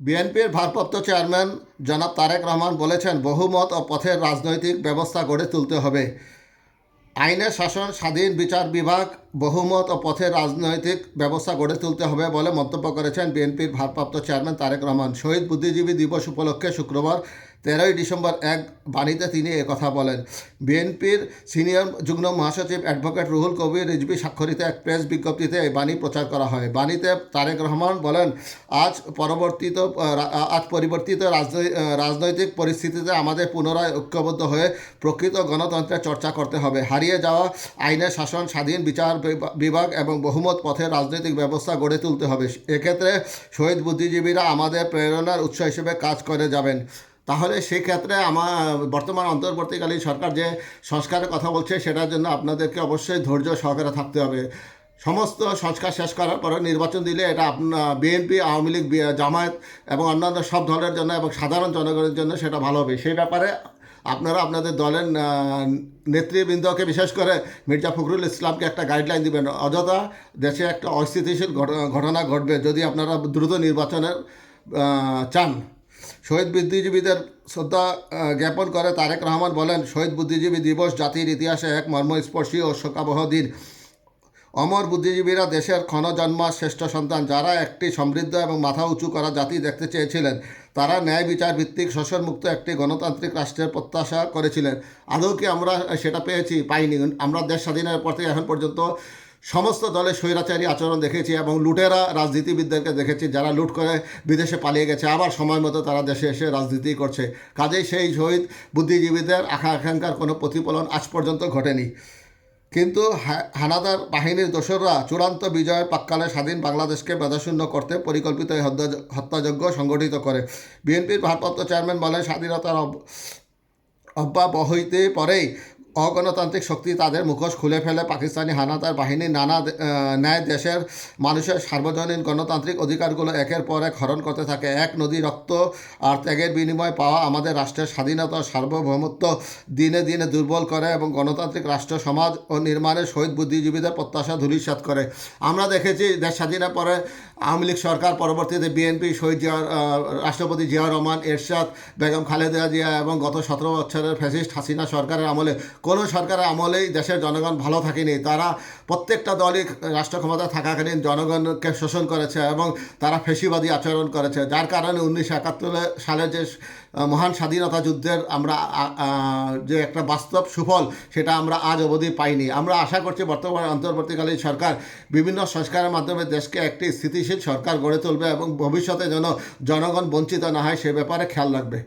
বিএনপির ভারপ্রাপ্ত চেয়ারম্যান জনাব তারেক রহমান বলেছেন, বহুমত ও পথের রাজনৈতিক ব্যবস্থা গড়ে তুলতে হবে। আইনের শাসন, স্বাধীন বিচার বিভাগ বহুমত ও পথের রাজনৈতিক ব্যবস্থা গড়ে তুলতে হবে বলে মন্তব্য করেছেন বিএনপির ভারপ্রাপ্ত চেয়ারম্যান তারেক রহমান। শহীদ বুদ্ধিজীবী দিবস উপলক্ষে শুক্রবার, তেরোই ডিসেম্বর এক বাণীতে তিনি কথা বলেন। বিএনপির সিনিয়র যুগ্ম মহাসচিব অ্যাডভোকেট রুহুল কবির রিজবি স্বাক্ষরিত এক প্রেস বিজ্ঞপ্তিতে এই বাণী প্রচার করা হয়। বাণীতে তারেক রহমান বলেন, আজ পরবর্তিত আজ পরিবর্তিত রাজনৈ- রাজনৈতিক পরিস্থিতিতে আমাদের পুনরায় ঐক্যবদ্ধ হয়ে প্রকৃত গণতন্ত্রের চর্চা করতে হবে। হারিয়ে যাওয়া আইনের শাসন, স্বাধীন বিচার বিভাগ এবং বহুমত পথে রাজনৈতিক ব্যবস্থা গড়ে তুলতে হবে। এক্ষেত্রে শহীদ বুদ্ধিজীবীরা আমাদের প্রেরণার উৎস হিসেবে কাজ করে যাবেন। তাহলে সেই ক্ষেত্রে আমার বর্তমান অন্তর্বর্তীকালীন সরকার যে সংস্কারের কথা বলছে, সেটার জন্য আপনাদেরকে অবশ্যই ধৈর্য সহকারে থাকতে হবে। সমস্ত সংস্কার শেষ করার পরে নির্বাচন দিলে এটা আপনার বিএনপি আওয়ামী লীগ জামায়াত এবং অন্যান্য সব দলের জন্য এবং সাধারণ জনগণের জন্য সেটা ভালো হবে। সেই ব্যাপারে আপনারা আপনাদের দলের নেতৃবৃন্দকে, বিশেষ করে মির্জা ফখরুল ইসলামকে একটা গাইডলাইন দিবেন। অযথা দেশে একটা অস্থিতিশীল ঘটনা ঘটবে যদি আপনারা দ্রুত নির্বাচনের চান। শহীদ বুদ্ধিজীবীদের শ্রদ্ধা জ্ঞাপন করে তারেক রহমান বলেন, শহীদ বুদ্ধিজীবী দিবস জাতির ইতিহাসে এক মর্মস্পর্শী ও শোকাবহ দিন। অমর বুদ্ধিজীবীরা দেশের ক্ষণজন্মা শ্রেষ্ঠ সন্তান, যারা একটি সমৃদ্ধ এবং মাথা উঁচু করা জাতি দেখতে চেয়েছিলেন। তারা ন্যায় বিচার ভিত্তিক শোষণমুক্ত একটি গণতান্ত্রিক রাষ্ট্রের প্রত্যাশা করেছিলেন। আদৌ কি আমরা সেটা পেয়েছি? পাইনি। আমরা দেশ স্বাধীনের পর থেকে এখন পর্যন্ত সমস্ত দলের স্বৈরাচারী আচরণ দেখেছি এবং লুটেরা রাজনীতিবিদদেরকে দেখেছি যারা লুট করে বিদেশে পালিয়ে গেছে। আবার সময় মতো তারা দেশে এসে রাজনীতি করছে। কাজেই সেই শহীদ বুদ্ধিজীবীদের আকাঙ্ক্ষার কোনো প্রতিফলন আজ পর্যন্ত ঘটেনি। কিন্তু হানাদার বাহিনীর দোসররা চূড়ান্ত বিজয়ের পাক্কালে স্বাধীন বাংলাদেশকে বাধাশূন্য করতে পরিকল্পিত এই হত্যা- হত্যাযজ্ঞ সংগঠিত করে। বিএনপির ভারপ্রাপ্ত চেয়ারম্যান বলেন, স্বাধীনতার অব- অব্যাবহিতে পরেই অগণতান্ত্রিক শক্তি তাদের মুখোশ খুলে ফেলে। পাকিস্তানি হানাদার বাহিনী নানা ন্যায় দেশের মানুষের সার্বজনীন গণতান্ত্রিক অধিকারগুলো একের পর এক হরণ করতে থাকে। এক নদী রক্ত আর ত্যাগের বিনিময়ে পাওয়া আমাদের রাষ্ট্রের স্বাধীনতা, সার্বভৌমত্ব দিনে দিনে দুর্বল করে এবং গণতান্ত্রিক রাষ্ট্র, সমাজ ও নির্মাণে শহীদ বুদ্ধিজীবীদের প্রত্যাশা ধূলিসাৎ করে। আমরা দেখেছি দেশ স্বাধীনের পরে আওয়ামী লীগ সরকার পরবর্তীতে বিএনপি শহীদ জিয়ার রাষ্ট্রপতি জিয়া রহমান, এরশাদ বেগম খালেদা জিয়া এবং গত সতেরো বছরের ফ্যাসিস্ট হাসিনা সরকারের আমলে কোনো সরকারের আমলেই দেশের জনগণ ভালো থাকেনি। তারা প্রত্যেকটা দলই রাষ্ট্র ক্ষমতা থাকাকালীন জনগণকে শোষণ করেছে এবং তারা ফেসিবাদী আচরণ করেছে। যার কারণে উনিশশো একাত্তর সালে যে মহান স্বাধীনতা যুদ্ধের আমরা যে একটা বাস্তব সুফল, সেটা আমরা আজ অবধি পাইনি। আমরা আশা করছি বর্তমান অন্তর্বর্তীকালীন সরকার বিভিন্ন সংস্কারের মাধ্যমে দেশকে একটি স্থিতিশীল সরকার গড়ে তুলবে এবং ভবিষ্যতে যেন জনগণ বঞ্চিত না হয়, সে ব্যাপারে খেয়াল রাখবে।